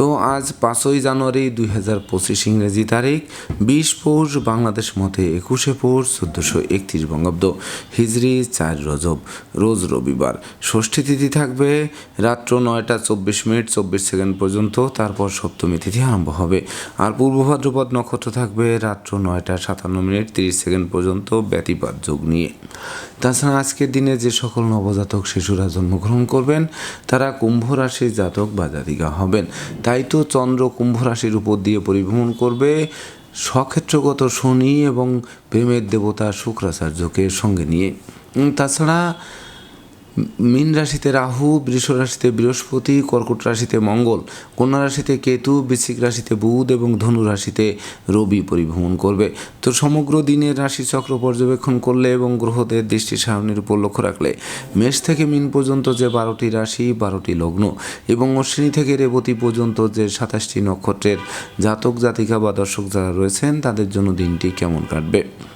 তো আজ পাঁচই জানুয়ারি দুই হাজার পঁচিশ ইংরেজি তারিখ, বিশ পৌষ বাংলাদেশ মতে একুশে পৌষ চোদ্দোশো একত্রিশ বঙ্গাব্দ, হিজরি চার রজব, রোজ রবিবার। ষষ্ঠী তিথি থাকবে রাত্র নয়টা চব্বিশ মিনিট চব্বিশ সেকেন্ড পর্যন্ত, তারপর সপ্তমী তিথি আরম্ভ হবে। আর পূর্ব ভাদ্রপদ নক্ষত্র থাকবে রাত্র নয়টা সাতান্ন মিনিট তিরিশ সেকেন্ড পর্যন্ত ব্যতিপাত যোগ নিয়ে। তাছাড়া আজকের দিনে যে সকল নবজাতক শিশুরা জন্মগ্রহণ করবেন, তারা কুম্ভ রাশির জাতক বা জাতিকা হবেন। তাই তো চন্দ্র কুম্ভ রাশির উপর দিয়ে পরিভ্রমণ করবে স্বক্ষেত্রগত শনি এবং প্রেমের দেবতা শুক্রাচার্যকে সঙ্গে নিয়ে। তাছাড়া মীন রাশিতে রাহু, বৃষ রাশিতে বৃহস্পতি, কর্কট রাশিতে মঙ্গল, কন্যা রাশিতে কেতু, বৃশ্চিক রাশিতে বুধ এবং ধনু রাশিতে রবি পরিভ্রমণ করবে। তো সমগ্র দিনের রাশিচক্র পর্যবেক্ষণ করলে এবং গ্রহদের দৃষ্টি সারণীর উপর লক্ষ্য রাখলে মেষ থেকে মিন পর্যন্ত যে বারোটি রাশি, বারোটি লগ্ন এবং অশ্বিনী থেকে রেবতী পর্যন্ত যে সাতাশটি নক্ষত্রের জাতক, জাতিকা বা দর্শক যারা রয়েছেন, তাদের জন্য দিনটি কেমন কাটবে?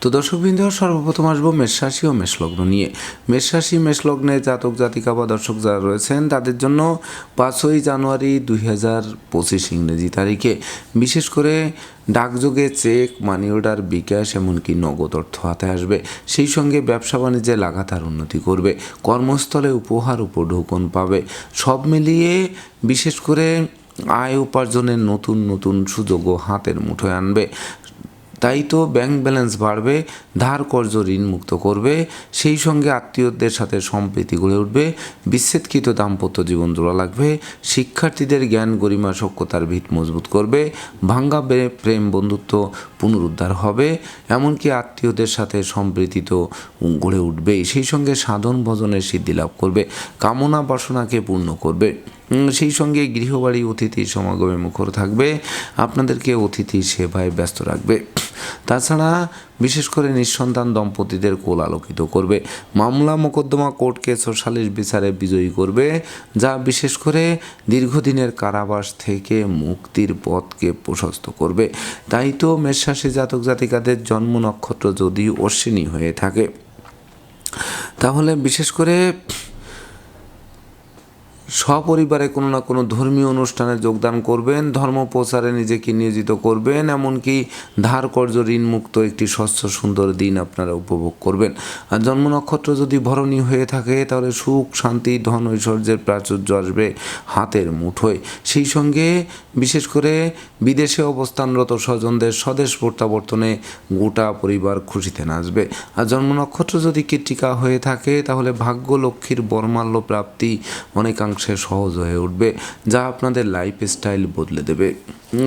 তো দর্শকবৃন্দ, সর্বপ্রথম আসব মেষরাশি ও মেষলগ্ন নিয়ে। মেষরাশি, মেষলগ্নে জাতক, জাতিকা বা দর্শক যারা রয়েছেন, তাদের জন্য পাঁচই জানুয়ারি দুই হাজার পঁচিশ ইংরেজি তারিখে। বিশেষ করে ডাকযোগে চেক মানি অর্ডার বিকাশ, এমনকি নগদ অর্থ হাতে আসবে। সেই সঙ্গে ব্যবসা বাণিজ্যে লাগাতার উন্নতি করবে। কর্মস্থলে উপহার উপঢৌকন পাবে। সব মিলিয়ে বিশেষ করে আয় উপার্জনের নতুন নতুন সুযোগও হাতের মুঠোয় আনবে। তাই তো ব্যাংক ব্যালেন্স বাড়বে, ধার কর্জ ঋণ মুক্ত করবে, সেই সঙ্গে আত্মীয়দের সাথে সম্প্রীতি গড়ে উঠবে, বিচ্ছেদকৃত দাম্পত্য জীবন জোড়া লাগবে, শিক্ষার্থীদের জ্ঞান গরিমা সক্ষতার ভিত মজবুত করবে, ভাঙ্গা প্রেম বন্ধুত্ব পুনরুদ্ধার হবে, এমনকি আত্মীয়দের সাথে সম্প্রীতি তো গড়ে উঠবেই, সেই সঙ্গে সাধন ভজনের সিদ্ধি লাভ করবে, কামনা বাসনাকে পূর্ণ করবে। সেই সঙ্গে গৃহবাড়ি অতিথি সমাগমে মুখর থাকবে, আপনাদেরকে অতিথি সেবায় ব্যস্ত রাখবে। তাছাড়া বিশেষ করে নিঃসন্তান দম্পতিদের কোল আলোকিত করবে। মামলা মোকদ্দমা কোর্ট কেস ও সালিশ বিচারে বিজয়ী করবে, যা বিশেষ করে দীর্ঘদিনের কারাবাস থেকে মুক্তির পথকে প্রশস্ত করবে। তাই তো মেষরাশি জাতক জাতিকাদের জন্ম নক্ষত্র যদি অশ্বিনী হয়ে থাকে, তাহলে বিশেষ করে সপরিবারে কোনো না কোনো ধর্মীয় অনুষ্ঠানে যোগদান করবেন, ধর্ম প্রচারে নিজেকে নিয়োজিত করবেন, এমনকি ধার কর্য ঋণমুক্ত একটি স্বচ্ছ সুন্দর দিন আপনারা উপভোগ করবেন। আর জন্ম নক্ষত্র যদি ভরণী হয়ে থাকে, তাহলে সুখ, শান্তি, ধন, ঐশ্বর্যের প্রাচুর্য আসবে হাতের মুঠোয়। সেই সঙ্গে বিশেষ করে বিদেশে অবস্থানরত স্বজনদের স্বদেশ প্রত্যাবর্তনে গোটা পরিবার খুশিতে নাচবে। আর জন্ম নক্ষত্র যদি কৃত্তিকা হয়ে থাকে, তাহলে ভাগ্য লক্ষ্মীর বর্মাল্য প্রাপ্তি অনেকাংশে সহজ হয়ে উঠবে যা আপনাদের লাইফস্টাইল বদলে দেবে।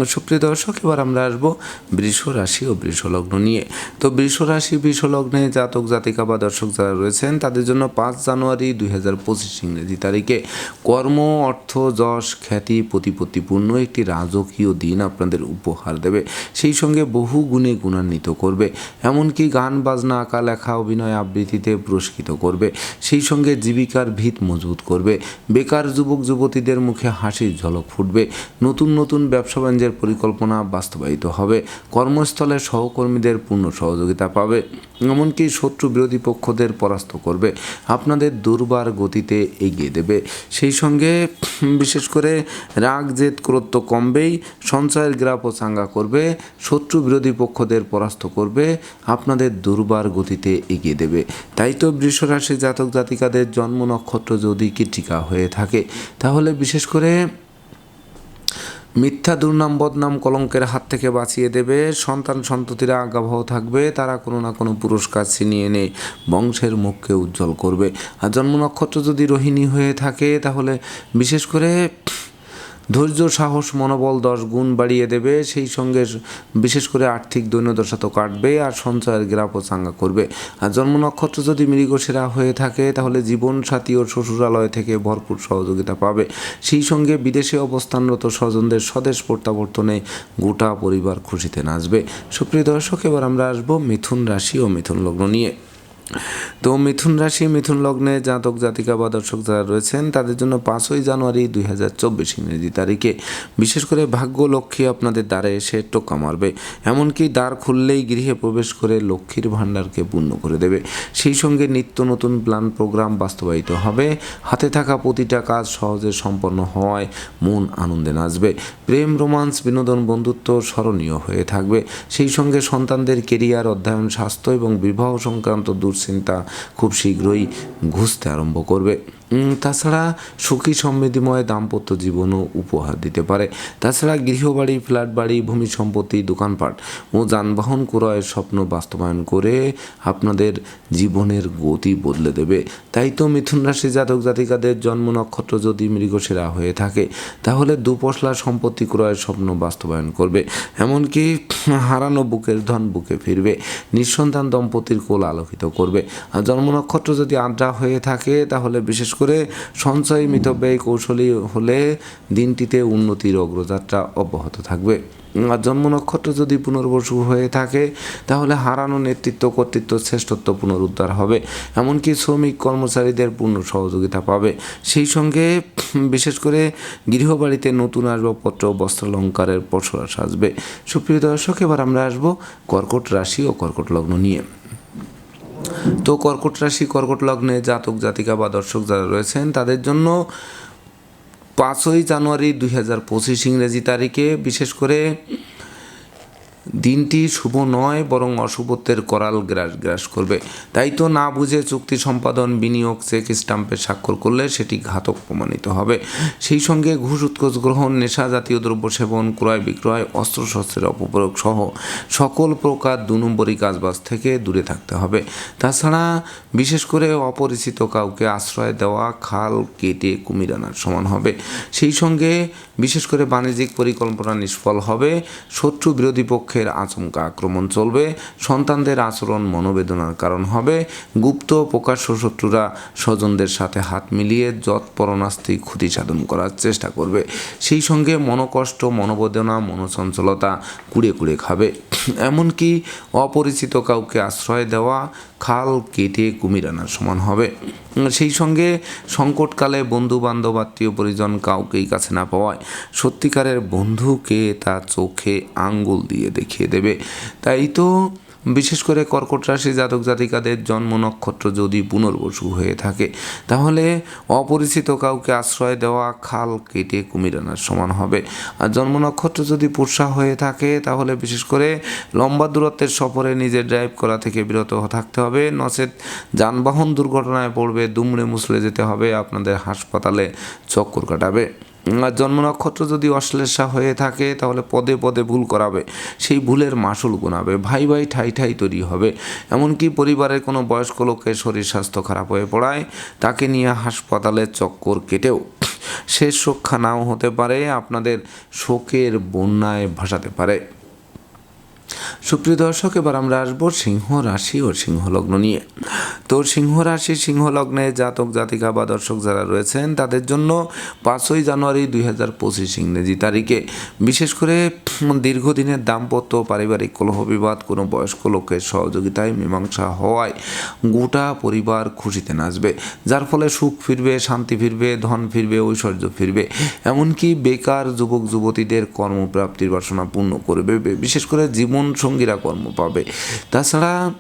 সুপ্রিয় দর্শক, এবার আমরা আসব বৃষ রাশি ও বৃষ লগ্ন নিয়ে। তো বৃষ রাশি, বৃষ লগ্নে জাতক, জাতিকা বা দর্শক যারা রয়েছেন, তাদের জন্য পাঁচ জানুয়ারি দুই হাজার পঁচিশ ইংরেজি তারিখে কর্ম, অর্থ, যশ, খ্যাতি প্রতিপত্তিপূর্ণ একটি রাজকীয় দিন আপনাদের উপহার দেবে। সেই সঙ্গে বহু গুণে গুণান্বিত করবে। এমনকি গান, বাজনা, আঁকা, লেখা, অভিনয় আবৃত্তিতে পুরস্কৃত করবে। সেই সঙ্গে জীবিকার ভিত মজবুত করবে। বেকার যুবক, যুবতীদের মুখে হাসির ঝলক ফুটবে। নতুন নতুন ব্যবসা বাণিজ্যের পরিকল্পনা বাস্তবায়িত হবে। কর্মস্থলে সহকর্মীদের পূর্ণ সহযোগিতা পাবে, এমনকি শত্রু বিরোধী পক্ষদের পরাস্ত করবে। আপনাদের দুর্বার গতিতে এগিয়ে দেবে। সেই সঙ্গে বিশেষ করে রাগ, জেদ, ক্রোধ তো কমবেই, সঞ্চয়ের গ্রাফও চাঙ্গা করবে, শত্রু বিরোধী পক্ষদের পরাস্ত করবে, আপনাদের দুর্বার গতিতে এগিয়ে দেবে। তাই তো বৃষরাশি জাতক জাতিকাদের জন্ম নক্ষত্র যদি কীটিকা হয়ে থাকে, তাহলে বিশেষ করে মিথ্যা দুর্নাম, বদনাম কলঙ্কের হাত থেকে বাঁচিয়ে দেবে। সন্তান সন্ততিরা আজ্ঞাবহ থাকবে, তারা কোনো না কোনো পুরস্কার ছিনিয়ে এনে বংশের মুখকে উজ্জ্বল করবে। আর জন্ম নক্ষত্র যদি রোহিণী হয়ে থাকে, তাহলে বিশেষ করে ধৈর্য, সাহস, মনোবল দশ গুণ বাড়িয়ে দেবে। সেই সঙ্গে বিশেষ করে আর্থিক দৈন্যদশা তো কাটবে আর সঞ্চয়ের গ্রাফও চাঙ্গা করবে। আর জন্ম নক্ষত্র যদি মৃগশিরা হয়ে থাকে, তাহলে জীবন সাথী ও শ্বশুরালয় থেকে ভরপুর সহযোগিতা পাবে। সেই সঙ্গে বিদেশে অবস্থানরত স্বজনদের স্বদেশ প্রত্যাবর্তনে গোটা পরিবার খুশিতে নাচবে। সুপ্রিয় দর্শক, এবার আমরা আসব মিথুন রাশি ও মিথুন লগ্ন নিয়ে। তো মিথুন রাশি, মিথুন লগ্নে জাতক, জাতিকা বা দর্শক যারা রয়েছেন, তাদের জন্য পাঁচই জানুয়ারি দুই হাজার চব্বিশ ইংরেজি তারিখে। বিশেষ করে ভাগ্য লক্ষ্মী আপনাদের দ্বারে এসে টোকা মারবে। এমনকি দ্বার খুললেই গৃহে প্রবেশ করে লক্ষ্মীর ভাণ্ডারকে পূর্ণ করে দেবে। সেই সঙ্গে নিত্য নতুন প্ল্যান প্রোগ্রাম বাস্তবায়িত হবে। হাতে থাকা প্রতিটা কাজ সহজে সম্পন্ন হওয়ায় মন আনন্দে নাচবে। প্রেম, রোমান্স, বিনোদন, বন্ধুত্ব স্মরণীয় হয়ে থাকবে। সেই সঙ্গে সন্তানদের কেরিয়ার, অধ্যয়ন, স্বাস্থ্য এবং বিবাহ সংক্রান্ত দুশ্চিন্তা খুব শীঘ্রই ঘুষতে আরম্ভ করবে। তাছাড়া সুখী সমৃদ্ধিময় দাম্পত্য জীবনও উপহার দিতে পারে। তাছাড়া গৃহবাড়ি ফ্ল্যাট বাড়ি ভূমি সম্পত্তি, দোকানপাট ও যানবাহন ক্রয়ের স্বপ্ন বাস্তবায়ন করে আপনাদের জীবনের গতি বদলে দেবে। তাই তো মিথুন রাশি জাতক জাতিকাদের জন্ম নক্ষত্র যদি মৃগশিরা হয়ে থাকে, তাহলে দুপশলা সম্পত্তি ক্রয়ের স্বপ্ন বাস্তবায়ন করবে। এমনকি হারানো বুকের ধন বুকে ফিরবে, নিঃসন্তান দম্পতির কোল আলোকিত করবে। আর জন্ম নক্ষত্র যদি আড্ডা হয়ে থাকে, তাহলে বিশেষ করে সঞ্চয় মিতব্যয়ী কৌশলী হলে দিনটিতে উন্নতির অগ্রযাত্রা অব্যাহত থাকবে। আর জন্ম নক্ষত্র যদি পুনর্বসু হয়ে থাকে, তাহলে হারানো নেতৃত্ব, কর্তৃত্ব শ্রেষ্ঠত্ব পুনরুদ্ধার হবে। এমনকি শ্রমিক কর্মচারীদের পূর্ণ সহযোগিতা পাবে। সেই সঙ্গে বিশেষ করে গৃহবাড়িতে নতুন আসবাবপত্র, বস্ত্রালঙ্কারের পসরা সাজবে। সুপ্রিয় দর্শক, এবার আমরা আসব কর্কট রাশি ও কর্কট লগ্ন নিয়ে। তো কর্কট রাশি, কর্কট লগ্নে জাতক, জাতিকা বা দর্শক যারা রয়েছেন, তাদের জন্য পাঁচই জানুয়ারি দুই হাজার পঁচিশ ইংরেজি তারিখে বিশেষ করে দিনটি শুভ নয়, বরং অশুভত্বের করাল গ্রাস গ্রাস করবে। তাই তো না বুঝে চুক্তি সম্পাদন বিনিয়োগ চেক স্টাম্পে স্বাক্ষর করলে সেটি ঘাতক প্রমাণিত হবে। সেই সঙ্গে ঘুষ, উৎকোচ গ্রহণ, নেশা জাতীয় দ্রব্য সেবন, ক্রয় বিক্রয়, অস্ত্রশস্ত্রের অপপ্রয়োগ সহ সকল প্রকার দু নম্বরী কাজবাজ থেকে দূরে থাকতে হবে। তাছাড়া বিশেষ করে অপরিচিত কাউকে আশ্রয় দেওয়া, খাল কেটে কুমির আনার সমান হবে। সেই সঙ্গে বিশেষ করে বাণিজ্যিক পরিকল্পনা নিষ্ফল হবে। শত্রু বিরোধী পক্ষের আচমকা আক্রমণ চলবে, সন্তানদের আচরণ মনোবেদনার কারণ হবে। গুপ্ত প্রকাশ্য শত্রুরা স্বজনদের সাথে হাত মিলিয়ে যৎপরণাস্তি ক্ষতি সাধন করার চেষ্টা করবে। সেই সঙ্গে মনোকষ্ট, মনোবেদনা, মনোচঞ্চলতা কুড়ে কুড়ে খাবে। এমনকি অপরিচিত কাউকে আশ্রয় দেওয়া খাল কেটে কুমির আনার সমান হবে। সেই সঙ্গে সংকটকালে বন্ধু বান্ধব আত্মীয় পরিজন কাউকেই কাছে না পাওয়ায় সত্যিকারের বন্ধুকে তা চোখে আঙ্গুল দিয়ে দেখিয়ে দেবে। তাই তো বিশেষ করে কর্কট রাশি জাতক জাতিকাদের জন্ম নক্ষত্র যদি পুনর্বসু হয়ে থাকে, তাহলে অপরিচিত কাউকে আশ্রয় দেওয়া, খাল কেটে কুমির আনার সমান হবে। আর জন্ম নক্ষত্র যদি পুষা হয়ে থাকে, তাহলে বিশেষ করে লম্বা দূরত্বের সফরে নিজের ড্রাইভ করা থেকে বিরত থাকতে হবে। নচেত যানবাহন দুর্ঘটনায় পড়বে, দুমড়ে মুসলে যেতে হবে, আপনাদের হাসপাতালে চক্কর কাটাবে। জন্ম নক্ষত্র যদি অশ্লেষা হয়ে থাকে, তাহলে পদে পদে ভুল করাবে। সেই ভুলের মাসুল গুনাবে। ভাই ভাই ঠাই ঠাই তৈরি হবে। এমনকি পরিবারের কোনো বয়স্ক লোকের শরীর স্বাস্থ্য খারাপ হয়ে পড়ায়, তাকে নিয়ে হাসপাতালে চক্কর কেটেও। শেষ রক্ষা নাও হতে পারে, আপনাদের শোকের বন্যায় ভাসাতে পারে। সুপ্রিয় দর্শক, এবার আমরা আসব সিংহ রাশি ও সিংহ লগ্ন নিয়ে। তো সিংহ রাশি সিংহ লগ্নে জাতক, জাতিকা বা দর্শক যারা রয়েছেন, তাদের জন্য পাঁচই জানুয়ারি দুই হাজার পঁচিশ ইংরেজি তারিখে। বিশেষ করে দীর্ঘদিনের দাম্পত্য পারিবারিক কলহ বিবাদ, কোনো বয়স্ক লোকের সহযোগিতায় মীমাংসা হওয়ায় গোটা পরিবার খুশিতে নাচবে। যার ফলে সুখ ফিরবে, শান্তি ফিরবে, ধন ফিরবে, ঐশ্বর্য ফিরবে। এমনকি বেকার যুবক, যুবতীদের কর্মপ্রাপ্তির বাসনা পূর্ণ করবে। বিশেষ করে জীবন সঙ্গীরা কর্ম পাবে। তাছাড়া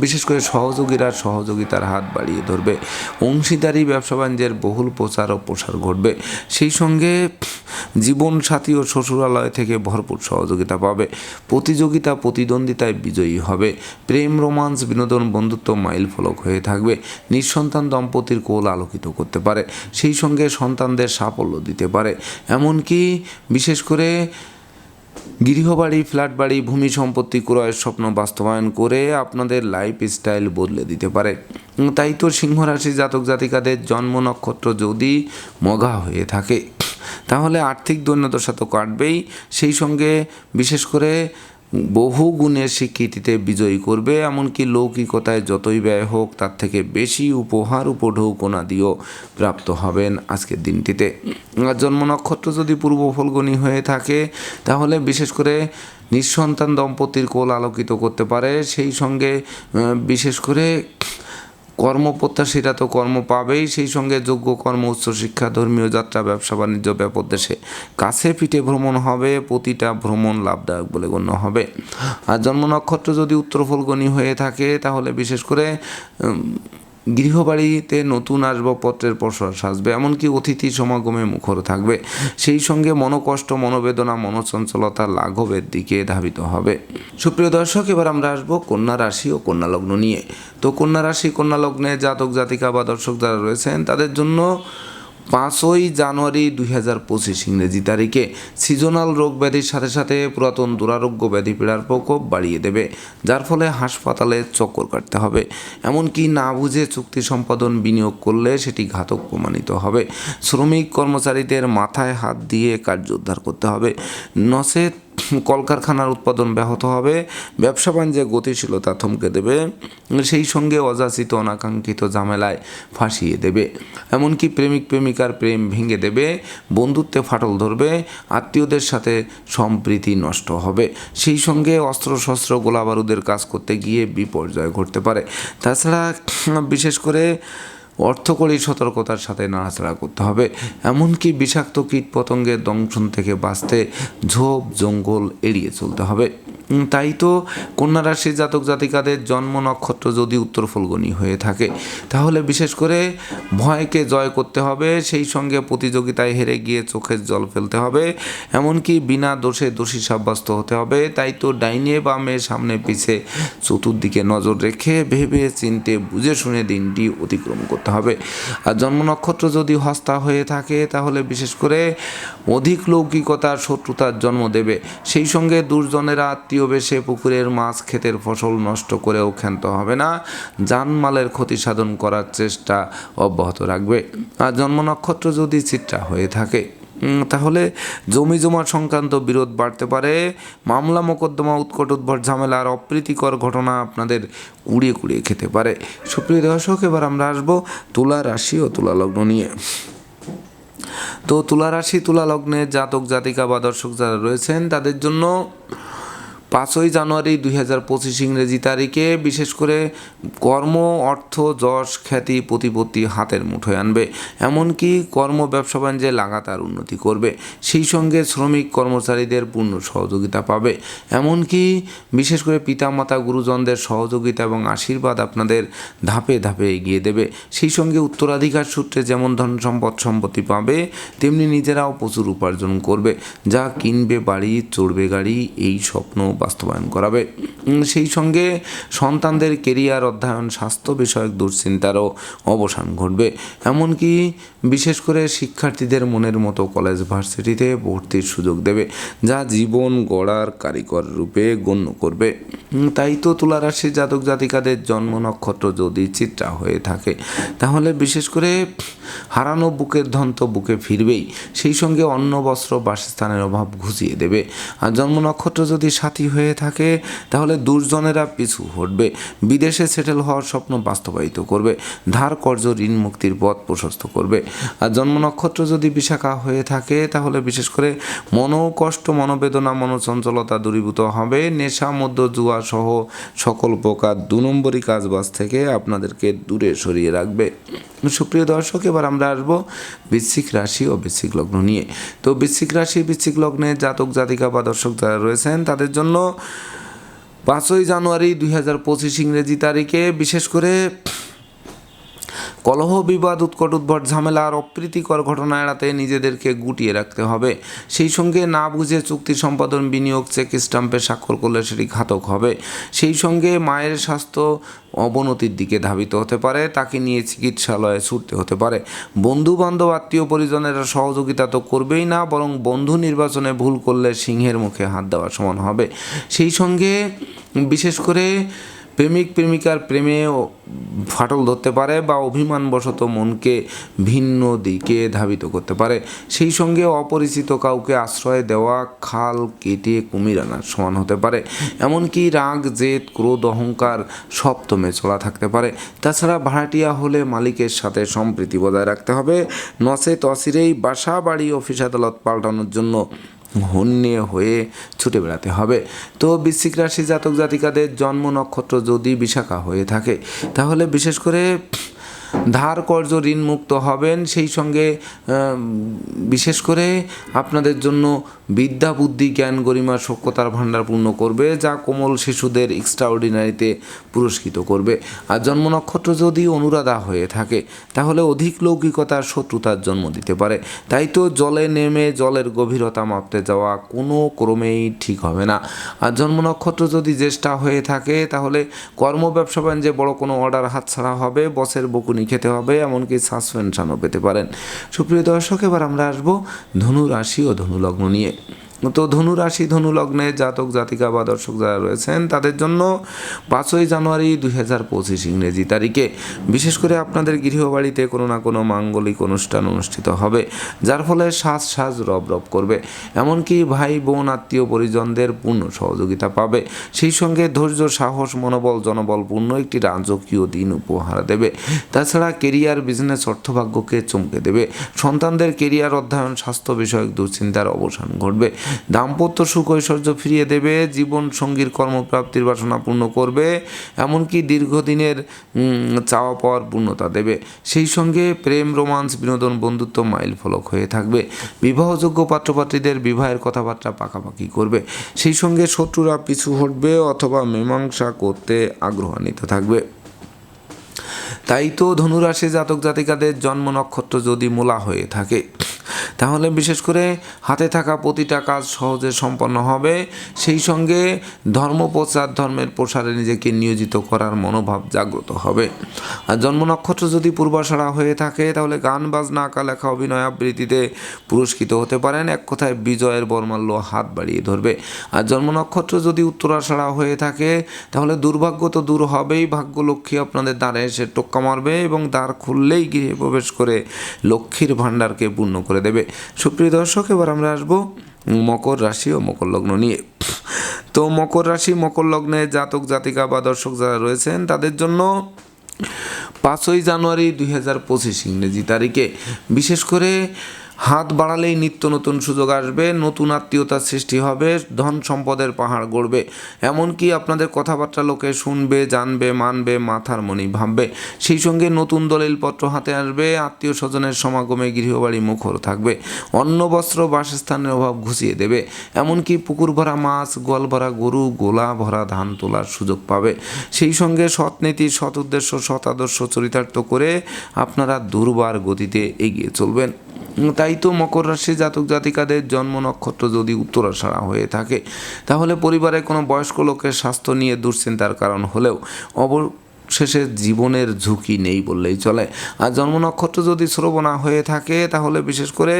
বিশেষ করে সহযোগীরা সহযোগিতার হাত বাড়িয়ে ধরবে। অংশীদারি, ব্যবসা বাণিজ্যের বহুল প্রচার ও প্রসার ঘটবে। সেই সঙ্গে, জীবন সাথী ও শ্বশুরালয় থেকে ভরপুর সহযোগিতা পাবে। প্রতিযোগিতা, প্রতিদ্বন্দ্বিতায় বিজয়ী হবে। প্রেম, রোমান্স, বিনোদন, বন্ধুত্ব মাইল ফলক হয়ে থাকবে। নিঃসন্তান দম্পতির কোল আলোকিত করতে পারে। সেই সঙ্গে সন্তানদের সাফল্য দিতে পারে। এমনকি, বিশেষ করে গৃহবাড়ি ফ্ল্যাট বাড়ি ভূমি সম্পত্তি ক্রয়ের স্বপ্ন বাস্তবায়ন করে আপনাদের লাইফ স্টাইল বদলে দিতে পারে। তাই তো সিংহরাশি জাতক জাতিকাদের জন্ম নক্ষত্র যদি মগা হয়ে থাকে, তাহলে আর্থিক দৈন্যতার সাথে কাটবেই। সেই সঙ্গে বিশেষ করে বহু গুণের স্বীকৃতিতে বিজয়ী করবে, এমনকি লৌকিকতায় যতই ব্যয় হোক, তার থেকে বেশি উপহার উপঢৌকোনা দিয়েও প্রাপ্ত হবেন আজকের দিনটিতে। জন্ম নক্ষত্র যদি পূর্ব ফলগণী হয়ে থাকে, তাহলে বিশেষ করে নিঃসন্তান দম্পতির কোল আলোকিত করতে পারে। সেই সঙ্গে বিশেষ করে কর্মপ্রত্যাশীরা তো কর্ম পাবেই, সেই সঙ্গে যোগ্য কর্ম উচ্চশিক্ষা ধর্মীয় যাত্রা, ব্যবসা, বাণিজ্য, ব্যাপক দেশে কাছে পিঠে ভ্রমণ হবে, প্রতিটা ভ্রমণ লাভদায়ক বলে গণ্য হবে। আর জন্ম নক্ষত্র যদি উত্তর ফলগণী হয়ে থাকে, তাহলে বিশেষ করে গৃহবাড়িতে নতুন আসবাবপত্রের প্রসার সাজবে, এমনকি অতিথি সমাগমে মুখর থাকবে। সেই সঙ্গে মনোকষ্ট, মনোবেদনা, মনোচঞ্চলতা লাঘবের দিকে ধাবিত হবে। সুপ্রিয় দর্শক, এবার আমরা আসব কন্যা রাশি ও কন্যা লগ্ন নিয়ে। তো কন্যা রাশি, কন্যা লগ্নে জাতক জাতিকা বা দর্শক যারা রয়েছেন, তাদের জন্য পাঁচই জানুয়ারি দুই হাজার পঁচিশ ইংরেজি তারিখে সিজনাল রোগ ব্যাধির সাথে সাথে পুরাতন দুরারোগ্য ব্যাধি পীড়ার প্রকোপ বাড়িয়ে দেবে, যার ফলে হাসপাতালে চক্কর কাটতে হবে। এমনকি না বুঝে চুক্তি সম্পাদন বিনিয়োগ করলে সেটি ঘাতক প্রমাণিত হবে। শ্রমিক কর্মচারীদের মাথায় হাত দিয়ে কার্য উদ্ধার করতে হবে। নসেত কলকারখানার উৎপাদন ব্যাহত হবে, ব্যবসা বাণিজ্যে গতিশীলতা থমকে দেবে, সেই সঙ্গে অযাচিত অনাকাঙ্ক্ষিত ঝামেলায় ফাঁসিয়ে দেবে। এমনকি প্রেমিক প্রেমিকার প্রেম ভেঙে দেবে, বন্ধুত্বে ফাটল ধরবে, আত্মীয়দের সাথে সম্প্রীতি নষ্ট হবে। সেই সঙ্গে অস্ত্রশস্ত্র গোলাবারুদের কাজ করতে গিয়ে বিপর্যয় ঘটতে পারে। তাছাড়া, বিশেষ করে অর্থকরী সতর্কতার সাথে নাড়াচাড়া করতে হবে। এমনকি বিষাক্ত কীট পতঙ্গের দংশন থেকে বাঁচতে ঝোপ, জঙ্গল এড়িয়ে চলতে হবে। তাই তো কন্যা রাশির জাতক জাতিকাদের জন্ম নক্ষত্র যদি উত্তর ফলগনি হয়ে থাকে, তাহলে বিশেষ করে ভয়কে জয় করতে হবে, সেই সঙ্গে প্রতিযোগিতায় হেরে গিয়ে চোখের জল ফেলতে হবে, এমনকি বিনা দোষে দোষী সাব্যস্ত হতে হবে, তাই তো ডাইনে বামে সামনে পিছে চতুর্দিকে নজর রেখে ভেবে চিনতে বুঝে শুনে দিনটি অতিক্রম করতে হবে। আর জন্ম নক্ষত্র যদি হস্তা হয়ে থাকে, তাহলে বিশেষ করে অধিক লৌকিকতার শত্রুতার জন্ম দেবে, সেই সঙ্গে দুর্জনেরা আত্মীয় বেশে পুকুরের মাছ ক্ষেতের ফসল নষ্ট করেও ক্ষান্ত হবে না। জানমালের ক্ষতি সাধন করার চেষ্টা অব্যাহত রাখবে। আর জন্ম নক্ষত্র যদি চিত্রা হয়ে থাকে তাহলে জমি জমা সংক্রান্ত বিরোধ বাড়তে পারে। মামলা মোকদ্দমা, উৎকট উদ্ভট ঝামেলা আর অপ্রীতিকর ঘটনা আপনাদের কুড়িয়ে কুড়িয়ে খেতে পারে। সুপ্রিয় দর্শক, এবার আমরা আসব তুলা রাশি ও তুলা লগ্ন নিয়ে। তো তুলা রাশি, তুলা লগ্নে জাতক জাতিকা বা দর্শক যারা রয়েছেন, তাদের জন্য পাঁচই জানুয়ারি দুই হাজার পঁচিশ ইংরেজি তারিখে বিশেষ করে কর্ম, অর্থ, যশ, খ্যাতি, প্রতিপত্তি হাতের মুঠোয় আনবে। এমনকি কর্ম ব্যবসা বাণিজ্যে লাগাতার উন্নতি করবে। সেই সঙ্গে শ্রমিক কর্মচারীদের পূর্ণ সহযোগিতা পাবে। এমনকি বিশেষ করে পিতামাতা, গুরুজনদের সহযোগিতা এবং আশীর্বাদ আপনাদের ধাপে ধাপে এগিয়ে দেবে। সেই সঙ্গে উত্তরাধিকার সূত্রে যেমন ধন সম্পদ সম্পত্তি পাবে, তেমনি নিজেরাও প্রচুর উপার্জন করবে। যা কিনবে, বাড়ি, চড়বে গাড়ি, এই স্বপ্ন বাস্তবায়ন করাবে। সেই সঙ্গে সন্তানদের কেরিয়ার, অধ্যয়ন, স্বাস্থ্য বিষয়ক দুশ্চিন্তারও অবসান ঘটবে। এমনকি বিশেষ করে শিক্ষার্থীদের মনের মতো কলেজ ভার্সিটিতে ভর্তির সুযোগ দেবে, যা জীবন গড়ার কারিগর রূপে গণ্য করবে। তাই তো তুলারাশি জাতক জাতিকাদের জন্ম নক্ষত্র যদি চিত্রা হয়ে থাকে, তাহলে বিশেষ করে হারানো বুকের ধন তো বুকে ফিরবেই। সেই সঙ্গে অন্ন, বস্ত্র, বাসস্থানের অভাব ঘুচিয়ে দেবে। আর জন্ম নক্ষত্র যদি সাথী হয়ে থাকে, তাহলে দুর্জনেরা পিছু হটবে। বিদেশে সেটেল হওয়ার স্বপ্ন বাস্তবায়িত করবে। ধার কর্য ঋণ মুক্তির পথ প্রশস্ত করবে। আর জন্ম নক্ষত্র যদি বিশাখা হয়ে থাকে, তাহলে বিশেষ করে মনোকষ্ট মনোবেদনা, মনোচঞ্চলতা দূরীভূত হবে। নেশা মধ্য জুয়া সহ সকল প্রকার দু নম্বরই কাজবাজ থেকে আপনাদেরকে দূরে সরিয়ে রাখবে। সুপ্রিয় দর্শক, এবার আমরা আসব বৃশ্চিক রাশি ও বৃশ্চিক লগ্ন নিয়ে। তো বৃশ্চিক রাশি, বৃশ্চিক লগ্নে জাতক, জাতিকা বা দর্শক যারা রয়েছেন, তাদের জন্য পাঁচই জানুয়ারি দুই হাজার পঁচিশ ইংরেজি তারিখে বিশেষ করে কলহ, বিবাদ, উৎকট, উদ্ভট, ঝামেলা আর অপ্রীতিকর ঘটনা এড়াতে নিজেদেরকে গুটিয়ে রাখতে হবে। সেই সঙ্গে না বুঝে চুক্তি সম্পাদন, বিনিয়োগ, চেক স্টাম্পে স্বাক্ষর করলে সেটি ঘাতক হবে। সেই সঙ্গে মায়ের স্বাস্থ্য অবনতির দিকে ধাবিত হতে পারে, তাকে নিয়ে চিকিৎসালয়ে ছুটতে হতে পারে। বন্ধু বান্ধব আত্মীয় পরিজনেরা সহযোগিতা তো করবেই না, বরং বন্ধু নির্বাচনে ভুল করলে সিংহের মুখে হাত দেওয়া সমান হবে। সেই সঙ্গে বিশেষ করে প্রেমিক, প্রেমিকার প্রেমে ফাটল ধরতে পারে বা অভিমানবশত মনকে ভিন্ন দিকে ধাবিত করতে পারে। সেই সঙ্গে অপরিচিত কাউকে আশ্রয় দেওয়া, খাল কেটে কুমির আনার সমান হতে পারে। এমনকি রাগ, জেদ, ক্রোধ, অহংকার সপ্তমে চলা থাকতে পারে। তাছাড়া ভাড়াটিয়া হলে মালিকের সাথে সম্প্রীতি বজায় রাখতে হবে। নসে তসিরেই বাসা, বাড়ি অফিস আদালত পাল্টানোর জন্য হন্যে হয়ে ছুটে বেড়াতে হবে। তো বৃশ্চিক রাশি জাতক জাতিকাদের জন্ম নক্ষত্র যদি বিশাখা হয়ে থাকে, তাহলে বিশেষ করে ধার কর্য ঋণ মুক্ত হবেন। সেই সঙ্গে বিশেষ করে আপনাদের জন্য বিদ্যা, বুদ্ধি, জ্ঞান, গরিমা সক্ষতার ভাণ্ডার পূর্ণ করবে, যা কোমল শিশুদের এক্সট্রাঅর্ডিনারিতে পুরস্কৃত করবে। আর জন্ম নক্ষত্র যদি অনুরাধা হয়ে থাকে, তাহলে অধিক লৌকিকতার শত্রুতার জন্ম দিতে পারে। তাই তো জলে নেমে জলের গভীরতা মাপতে যাওয়া কোনো ক্রমেই ঠিক হবে না। আর জন্ম নক্ষত্র যদি জ্যেষ্ঠা হয়ে থাকে, তাহলে কর্ম, ব্যবসা বাণিজ্যে বড় কোনো অর্ডার হাতছাড়া হবে। বসের বকুনি খেতে হবে, এমনকি সাসপেনশনও পেতে পারেন। সুপ্রিয় দর্শক, এবার আমরা আসব ধনু রাশি ও ধনু লগ্ন নিয়ে। তো ধনু রাশি, ধনু লগ্নে জাতক, জাতিকা বা দর্শক যারা রয়েছেন, তাদের জন্য পাঁচই জানুয়ারি দুই হাজার পঁচিশ ইংরেজি তারিখে। বিশেষ করে আপনাদের গৃহবাড়িতে কোনো না কোনো মাঙ্গলিক অনুষ্ঠান অনুষ্ঠিত হবে, যার ফলে শ্বাস শ্বাস রব রব করবে। এমনকি ভাই, বোন, আত্মীয় পরিজনদের পূর্ণ সহযোগিতা পাবে। সেই সঙ্গে ধৈর্য, সাহস, মনোবল, জনবলপূর্ণ একটি রাজকীয় দিন উপহার দেবে। তাছাড়া কেরিয়ার, বিজনেস, অর্থভাগ্যকে চমকে দেবে। সন্তানদের কেরিয়ার, অধ্যয়ন, স্বাস্থ্য বিষয়ক দুশ্চিন্তার অবসান ঘটবে। দাম্পত্য সুখ ঐশ্বর্য ফিরিয়ে দেবে, জীবন সঙ্গীর কর্মপ্রাপ্তির বাসনা পূর্ণ করবে, এমনকি দীর্ঘদিনের চাওয়া পাওয়ার পূর্ণতা দেবে। সেই সঙ্গে প্রেম, রোমান্স, বিনোদন, বন্ধুত্ব মাইল ফলক হয়ে থাকবে। বিবাহযোগ্য পাত্রপাত্রীদের বিবাহের কথাবার্তা পাকাপাকি করবে। সেই সঙ্গে শত্রুরা পিছু হটবে অথবা মীমাংসা করতে আগ্রহান্বিত থাকবে। তাই তো ধনুরাশি জাতক জাতিকাদের জন্ম নক্ষত্র যদি মূলা হয়ে থাকে। তাহলে বিশেষ করে হাতে থাকা প্রতিটা কাজ সহজে সম্পন্ন হবে। সেই সঙ্গে ধর্ম প্রচার ধর্মের প্রসারে নিজেকে নিয়োজিত করার মনোভাব জাগ্রত হবে। আর জন্ম নক্ষত্র যদি পূর্বাষাড়া হয়ে থাকে, তাহলে গান, বাজনা আঁকা লেখা, অভিনয় আবৃত্তিতে পুরস্কৃত হতে পারেন। এক কথায় বিজয়ের বর্মাল্য হাত বাড়িয়ে ধরবে। আর জন্ম নক্ষত্র যদি উত্তরাষাড়া হয়ে থাকে, তাহলে দুর্ভাগ্য তো দূর হবেই। ভাগ্য লক্ষ্মী আপনাদের দ্বারে এসে টোক্কা মারবে এবং দ্বার খুললেই গৃহে প্রবেশ করে লক্ষ্মীর ভাণ্ডারকে পূর্ণ করে দেবে। সুপ্রিয় দর্শক, এবার আমরা আসব মকর রাশি ও মকর লগ্ন নিয়ে। তো মকর রাশি, মকর লগ্নে জাতক, জাতিকা বা দর্শক যারা রয়েছেন, তাদের জন্য পাঁচই জানুয়ারি দুই হাজার পঁচিশ ইংরেজি তারিখে। বিশেষ করে হাত বাড়ালেই নিত্য নতুন সুযোগ আসবে, নতুন আত্মীয়তার সৃষ্টি হবে, ধন সম্পদের পাহাড় গড়বে। এমনকি আপনাদের কথাবার্তা লোকে শুনবে, জানবে, মানবে, মাথার মনি ভাববে। সেই সঙ্গে নতুন দলিলপত্র হাতে আসবে আত্মীয় স্বজনের সমাগমে গৃহবাড়ি মুখর থাকবে। অন্ন, বস্ত্র, বাসস্থানের অভাব ঘুষিয়ে দেবে। এমনকি পুকুর ভরা মাছ, গোয়াল ভরা গরু, গোলা ভরা ধান তোলার সুযোগ পাবে। সেই সঙ্গে সৎ নীতি, সৎ উদ্দেশ্য, সৎ আদর্শ চরিতার্থ করে আপনারা দুর্বার গতিতে এগিয়ে চলবেন। তাই তো মকর রাশি জাতক জাতিকাদের জন্ম নক্ষত্র যদি উত্তরাষাড়া হয়ে থাকে, তাহলে পরিবারে কোনো বয়স্ক লোকের স্বাস্থ্য নিয়ে দুশ্চিন্তার কারণ হলেও অবর শেষে জীবনের ঝুঁকি নেই বললেই চলে। আর জন্ম নক্ষত্র যদি শ্রবণা হয়ে থাকে, তাহলে বিশেষ করে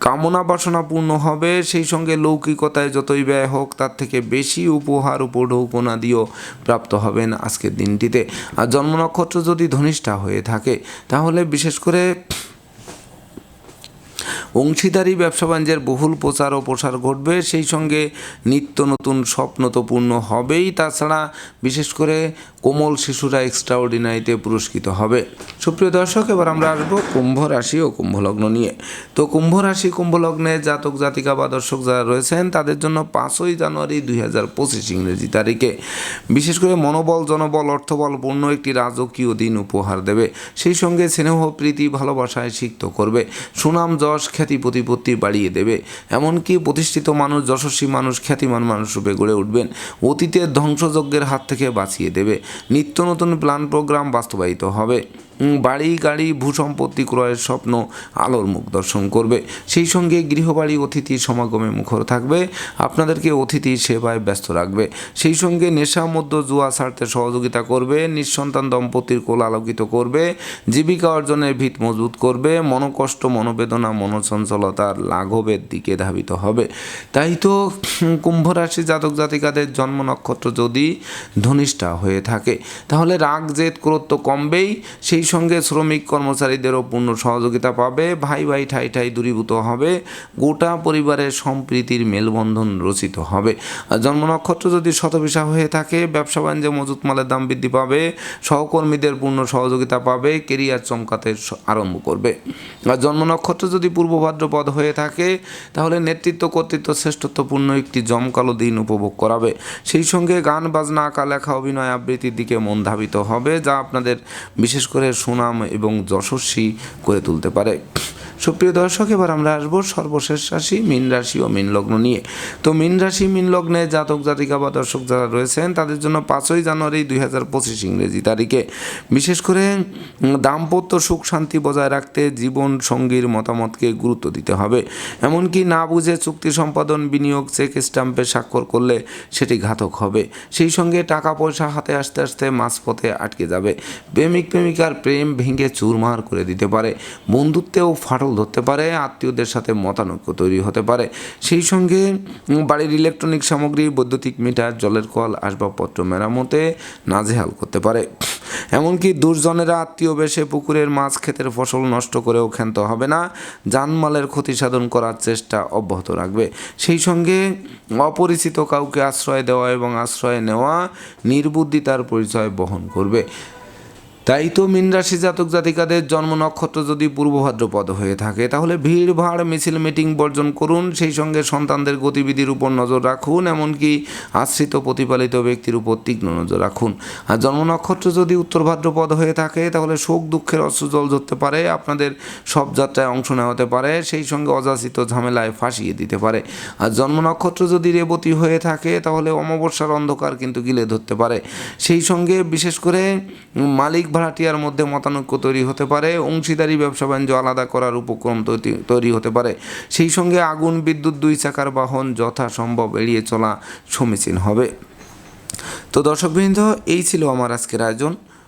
কামনা বাসনা পূর্ণ হবে, সেই সঙ্গে লৌকিকতায় যতই ব্যয় হোক, তার থেকে বেশি উপহার উপঢৌকনা দিয়েও প্রাপ্ত হবেন আজকের দিনটিতে। আর জন্ম নক্ষত্র যদি ধনিষ্ঠা হয়ে থাকে, তাহলে বিশেষ করে অংশীদারি ব্যবসা বাণিজ্যের বহুল প্রচার ও প্রসার ঘটবে, সেই সঙ্গে নিত্য নতুন স্বপ্ন তো পূর্ণ হবেই। তাছাড়া বিশেষ করে কোমল শিশুরা এক্সট্রাঅর্ডিনারিতে পুরস্কৃত হবে। সুপ্রিয় দর্শক, এবার আমরা আসব কুম্ভ রাশি ও কুম্ভলগ্ন নিয়ে। তো কুম্ভ রাশি, কুম্ভ লগ্নে জাতক, জাতিকা বা দর্শক যারা রয়েছেন, তাদের জন্য পাঁচই জানুয়ারি দুই হাজার পঁচিশ ইংরেজি তারিখে। বিশেষ করে মনোবল, জনবল, অর্থবল পূর্ণ একটি রাজকীয় দিন উপহার দেবে। সেই সঙ্গে স্নেহ, প্রীতি, ভালোবাসায় সিক্ত করবে। সুনাম, যশ খ্যাতি প্রতিপত্তি বাড়িয়ে দেবে। এমনকি প্রতিষ্ঠিত মানুষ, যশস্বী মানুষ, খ্যাতিমান মানুষ রূপে গড়ে উঠবেন। অতীতের ধ্বংসযজ্ঞের হাত থেকে বাঁচিয়ে দেবে। নিত্য নতুন প্ল্যান প্রোগ্রাম বাস্তবায়িত হবে। বাড়ি গাড়ি ভূসম্পত্তি ক্রয়ের স্বপ্ন আলোর মুখ দর্শন করবে। সেই সঙ্গে গৃহবাড়ি অতিথি সমাগমে মুখর থাকবে। আপনাদেরকে অতিথি সেবায় ব্যস্ত রাখবে। সেই সঙ্গে নেশা মধ্য জুয়া ছাড়তে সহযোগিতা করবে। নিঃসন্তান দম্পতির কোল আলোকিত করবে। জীবিকা অর্জনের ভিত মজবুত করবে। মনোকষ্ট মনোবেদনা মনোচঞ্চলতার লাঘবের দিকে ধাবিত হবে। তাই তো উম, কুম্ভ রাশি জাতক জাতিকাদের জন্ম নক্ষত্র যদি ধনিষ্ঠা হয়ে থাকে তাহলে রাগ জেদ ক্রোধ তো কমবেই। সেই সঙ্গে শ্রমিক কর্মচারীদেরও পূর্ণ সহযোগিতা পাবে। ভাই ভাই ঠাই ঠাই দূরীভূত হবে। গোটা পরিবারের সম্প্রীতির মেলবন্ধন রচিত হবে। জন্ম নক্ষত্র যদি শতবিশা হয়ে থাকে, ব্যবসা বাণিজ্যে মজুত মালের দাম বৃদ্ধি পাবে। সহকর্মীদের পূর্ণ সহযোগিতা পাবে। কেরিয়ার চমকাতে আরম্ভ করবে। আর জন্ম নক্ষত্র যদি পূর্ব ভাদ্রপদ হয়ে থাকে, তাহলে নেতৃত্ব কর্তৃত্ব শ্রেষ্ঠত্বপূর্ণ একটি জমকালো দিন উপভোগ করাবে। সেই সঙ্গে গান, বাজনা, আঁকা, লেখা, অভিনয় আবৃত্তির দিকে মন ধাবিত হবে, যা আপনাদের বিশেষ করে সুনাম এবং যশস্বী করে তুলতে পারে। সুপ্রিয় দর্শক, এবার আমরা আসব সর্বশেষ রাশি, মীন রাশি ও মীন লগ্ন নিয়ে। তো মীন রাশি, মীন লগ্নে জাতক, জাতিকা বা দর্শক যারা রয়েছেন, তাদের জন্য পাঁচই জানুয়ারি দুই হাজার পঁচিশ ইংরেজি তারিখে। বিশেষ করে দাম্পত্য সুখ শান্তি বজায় রাখতে জীবন সঙ্গীর মতামতকে গুরুত্ব দিতে হবে। এমনকি না বুঝে চুক্তি সম্পাদন, বিনিয়োগ, চেক স্ট্যাম্পে স্বাক্ষর করলে সেটি ঘাতক হবে। সেই সঙ্গে টাকা পয়সা হাতে আসতে আসতে মাঝপথে আটকে যাবে। প্রেমিক, প্রেমিকার প্রেম ভেঙে চুরমার করে দিতে পারে, বন্ধুত্বেও ফাটল ধরতে পারে, আত্মীয়দের সাথে মতানৈক্য তৈরি হতে পারে। সেই সঙ্গে বাড়ির ইলেকট্রনিক সামগ্রী, বৈদ্যুতিক মিটার, জলের কল, আসবাবপত্র মেরামতে নাজেহাল করতে পারে। এমনকি দুর্জনেরা আত্মীয় বেশে পুকুরের মাছ ক্ষেতের ফসল নষ্ট করেও ক্ষান্ত হবে না জানমালের ক্ষতি সাধন করার চেষ্টা অব্যাহত রাখবে। সেই সঙ্গে, অপরিচিত কাউকে আশ্রয় দেওয়া এবং আশ্রয় নেওয়া নির্বুদ্ধিতার পরিচয় বহন করবে। তাই তো মীন রাশি জাতক জাতিকাদের জন্ম নক্ষত্র যদি পূর্ব ভাদ্রপদ হয়ে থাকে, তাহলে ভিড়, ভাড়, মিছিল মিটিং বর্জন করুন, সেই সঙ্গে সন্তানদের গতিবিধির উপর নজর রাখুন, এমনকি আশ্রিত প্রতিপালিত ব্যক্তির উপর তীক্ষ্ণ নজর রাখুন। আর জন্ম নক্ষত্র যদি উত্তর ভাদ্রপদ হয়ে থাকে, তাহলে শোক, দুঃখের অশ্রুজল ধরতে পারে, আপনাদের সব যাত্রায় অংশ নেওয়া হতে পারে, সেই সঙ্গে অযাচিত ঝামেলায় ফাঁসিয়ে দিতে পারে। আর জন্ম নক্ষত্র যদি রেবতী হয়ে থাকে, তাহলে অমাবস্যার অন্ধকার কিন্তু গিলে ধরতে পারে। সেই সঙ্গে বিশেষ করে মালিক ভাড়াটিয়ার মধ্যে মতানৈক্য তৈরি হতে পারে, অংশীদারি ব্যবসা বাণিজ্য আলাদা করার উপক্রম তৈরি- হতে পারে। সেই সঙ্গে আগুন, বিদ্যুৎ, দুই চাকার বাহন যথাসম্ভব এড়িয়ে চলা সমীচীন হবে। তো দর্শকবৃন্দ, এই ছিল আমার আজকের আয়োজন।